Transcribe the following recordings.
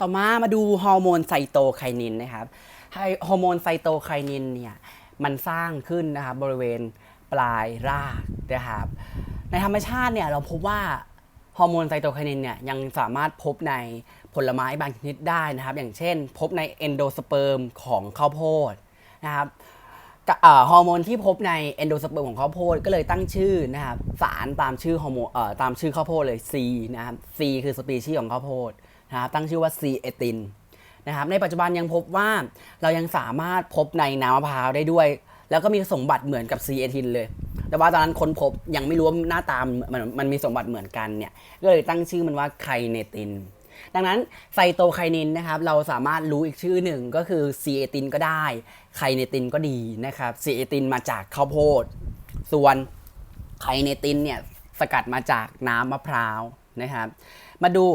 ต่อมามาดูฮอร์โมนไซโตไคนินนะครับฮอร์โมนไซโตไคนินเนี่ยมันสร้างขึ้นนะครับบริเวณปลายรากนะครับในธรรมชาติเนี่ยเราพบว่าฮอร์โมนไซโตไคนินเนี่ยยังสามารถพบในผลไม้บางชนิดได้นะครับ อย่างเช่น พบในเอนโดสเปิร์มของข้าวโพดนะครับฮอร์โมนที่พบในเอนโดสเปิร์มของข้าวโพดก็เลยตั้งชื่อนะครับสารตามชื่อฮอร์โมนเอ่อตามชื่อข้าวโพดเลย C นะครับ C คือสปีชีส์ของข้าวโพด นะครับตั้งชื่อว่า C เอตินนะครับในปัจจุบันยังพบว่าเรายังสามารถพบในน้ำมะพร้าวได้ด้วย แล้วก็มีสมบัติเหมือนกับ C เอตินเลย แต่ว่าตอนนั้นค้นพบยังไม่รู้ว่าหน้าตามมันมันมีสมบัติเหมือนกันเนี่ยก็เลยตั้งชื่อมันว่าไคเนตินดังนั้นไซโตไคนินนะครับเราสามารถรู้อีกชื่อหนึ่งก็คือซีเอตินก็ได้ไคเนตินก็ดีนะครับซีเอตินมาจากข้าวโพด ส่วนไคเนตินเนี่ยสกัดมาจากน้ำมะพร้าวนะครับ มาดู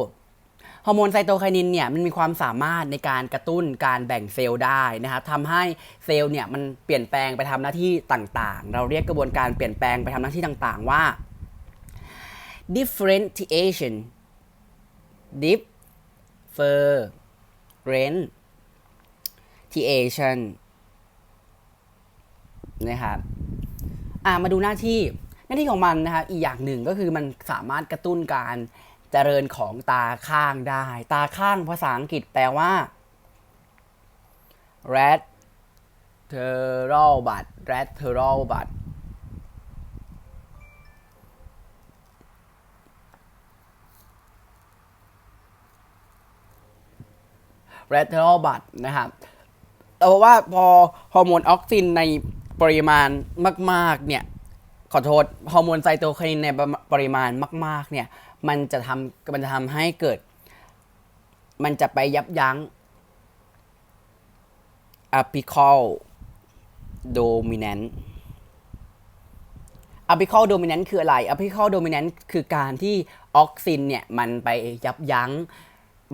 ฮอร์โมนไซโตไคนินเนี่ยมันมีความสามารถในการกระตุ้นการแบ่งเซลล์ได้นะครับทำให้เซลล์เนี่ยมันเปลี่ยนแปลงไปทำหน้าที่ต่างๆ เราเรียกกระบวนการเปลี่ยนแปลงไปทำหน้าที่ต่างๆว่า differentiation differentiation นะครับอ่ามาดูหน้าที่หน้าที่ของมันนะครับอีกอย่างหนึ่งก็คือมันสามารถกระตุ้นการ เจริญของตาข้างได้ ตาข้างภาษาอังกฤษแปลว่า lateral bud lateral bud lateral bud นะครับแต่ว่าพอฮอร์โมนออกซินในปริมาณมาก ๆ เนี่ย ขอโทษ ฮอร์โมนไซโตไคนินในปริมาณมาก ๆ เนี่ย มันจะทำมันจะทำให้เกิด มันจะไปยับยั้ง apical dominant apical dominant คืออะไร apical dominant คือการที่ออกซินเนี่ยมันไปยับยั้ง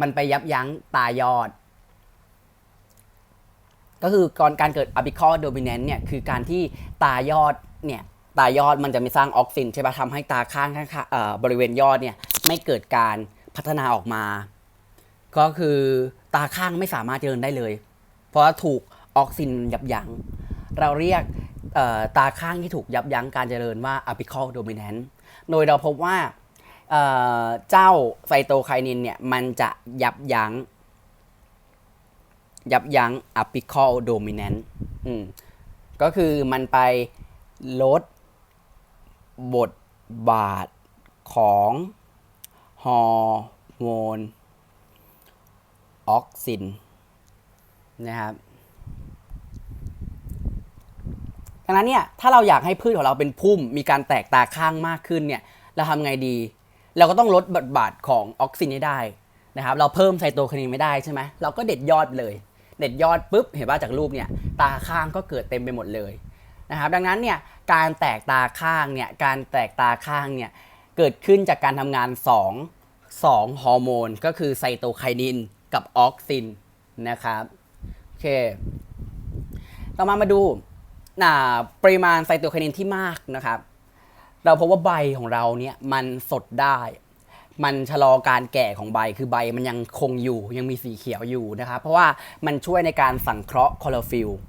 มันไปยับยั้งตายอด ก็คือก่อนการเกิด apical dominant เนี่ยคือการที่ตายอดเนี่ย ตายอดมันจะไม่สร้างออกซินใช่ปะทำให้ตาข้างข้างเอ่อบริเวณยอดเนี่ยไม่เกิดการพัฒนาออกมา ก็คือตาข้างไม่สามารถเจริญได้เลย เพราะถูกออกซินยับยั้ง เราเรียกเอ่อตาข้างที่ถูกยับยั้งการเจริญว่า apical dominant โดยเราพบว่าเอ่อเจ้าไซโตไคนินเนี่ยมันจะยับยั้ง ยับยั้ง apical dominant อืมก็คือมันไปลด บทบาทของฮอร์โมนออกซินนะครับดังนั้นเนี่ยถ้าเราอยากให้พืชของเราเป็นพุ่มมีการแตกตาข้างมากขึ้นเนี่ยเราทำไงดี เราก็ต้องลดบทบาทของออกซินให้ได้นะครับเราเพิ่มไซโตไคนินไม่ได้ใช่ไหมเราก็เด็ดยอดเลย เด็ดยอดปุ๊บเห็นว่าจากรูปเนี่ยตาข้างก็เกิดเต็มไปหมดเลย นะครับดังนั้นเนี่ยการแตกตาข้างเนี่ยการแตกตาข้างเนี่ยเกิดขึ้นจากการทำงาน 2 2ฮอร์โมนก็คือไซโตไคนินกับออกซินนะครับโอเคต่อมามาดูน่าปริมาณไซโตไคนินที่มากนะครับ เราพบว่าใบของเราเนี่ยมันสดได้ มันชะลอการแก่ของใบคือใบมันยังคงอยู่ยังมีสีเขียวอยู่นะครับ เพราะว่ามันช่วยในการสังเคราะห์คลอโรฟิลไ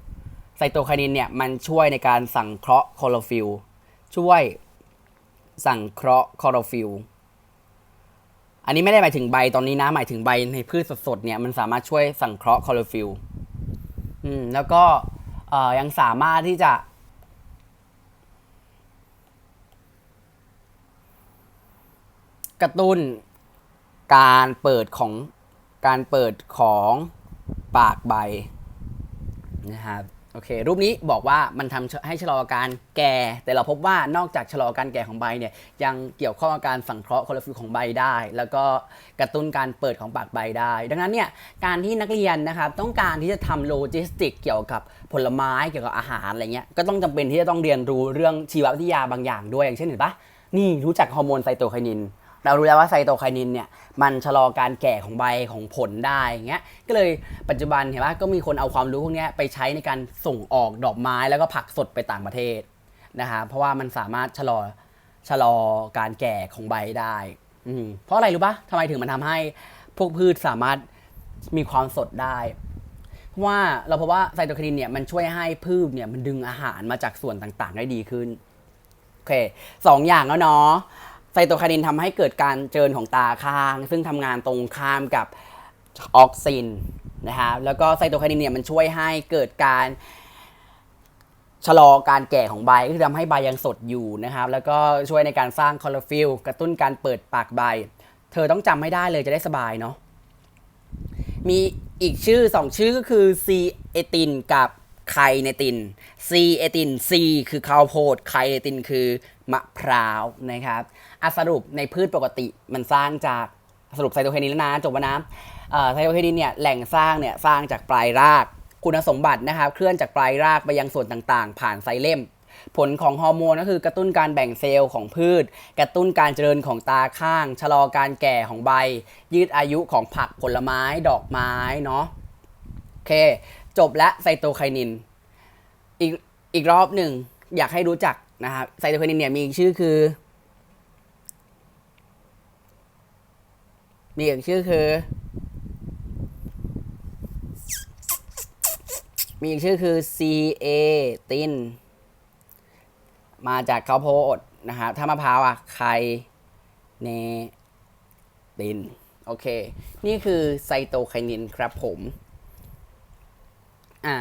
ซโตไคนินเนี่ยมันช่วยในการสั่งเคราะห์คลอโรฟิลช่วยสั่งเคราะห์คลอโรฟิลอันนี้ไม่ได้หมายถึงใบตอนนี้นะหมายถึงใบในพืชสดๆเนี่ยมันสามารถช่วยสั่งเคราะห์คลอโรฟิลอืมแล้วก็ยังสามารถที่จะกระตุ้นการเปิดของการเปิดของปากใบนะครับ โอเค รูปนี้บอกว่ามันทำให้ชะลอการแก่ แต่เราพบว่านอกจากชะลอการแก่ของใบเนี่ยยังเกี่ยวข้องกับการสังเคราะห์คลอโรฟิลของใบได้ แล้วก็กระตุ้นการเปิดของปากใบได้ ดังนั้นเนี่ยการที่นักเรียนนะครับต้องการที่จะทำโลจิสติก เกี่ยวกับผลไม้เกี่ยวกับอาหารอะไรเงี้ยก็ต้องจำเป็นที่จะต้องเรียนรู้เรื่องชีววิทยาบางอย่างด้วยอย่างเช่นเห็นปะนี่รู้จักฮอร์โมนไซโตไคนิน เรารู้แล้วว่าไซโตไคนินเนี่ยมันชะลอการแก่ของใบของผลได้อย่างเงี้ยก็เลยปัจจุบันเห็นว่าก็มีคนเอาความรู้พวกนี้ไปใช้ในการส่งออกดอกไม้แล้วก็ผักสดไปต่างประเทศนะฮะเพราะว่ามันสามารถชะลอชะลอการแก่ของใบได้อืเพราะอะไรรู้ปะทำไมถึงมันทำให้พวกพืชสามารถมีความสดได้เพราะว่าเราพบว่าไซโตไคนินเนี่ยมันช่วยให้พืชเนี่ยมันดึงอาหารมาจากส่วนต่างๆ ได้ดีขึ้นโอเคสองอย่างแล้วเนาะ ไซโตไคนินทำให้เกิดการเจริญของตาข้าง ซึ่งทำงานตรงข้ามกับออกซินนะครับแล้วก็ไซโตไคนินเนี่ยมันช่วยให้เกิดการชะลอการแก่ของใบก็คือทำให้ใบยังสดอยู่นะครับ แล้วก็ช่วยในการสร้างคลอโรฟิลกระตุ้นการเปิดปากใบ เธอต้องจำให้ได้เลยจะได้สบายเนาะมีอีกชื่อสองชื่อก็คือซีเอตินกับ ไคเนตินซีเอตินซีคือข้าวโพดไคเนตินคือมะพร้าวนะครับอสรุปในพืชปกติมันสร้างจากสรุปไซโตไคนินแล้วนะจบแล้วนะไซโตไคนินเนี่ยแหล่งสร้างเนี่ยสร้างจากปลายรากคุณสมบัตินะครับ เคลื่อนจากปลายรากไปยังส่วนต่างๆ ผ่านไซเลมผลของฮอร์โมนก็คือกระตุ้นการแบ่งเซลล์ของพืช กระตุ้นการเจริญของตาข้าง ชะลอการแก่ของใบ ยืดอายุของผักผลไม้ดอกไม้เนาะโอเค จบและไซโตไคนิน อีกอีกรอบหนึ่งอยากให้รู้จักนะครับไซโตไคนินเนี่ยมีชื่อคือ มีอีกชื่อคือ มีอีกชื่อคือ C A ตินมาจากข้าวโพดนะฮะถ้ามะพร้าวอะไคเนติน โอเค นี่คือไซโตไคนินครับผม อ่า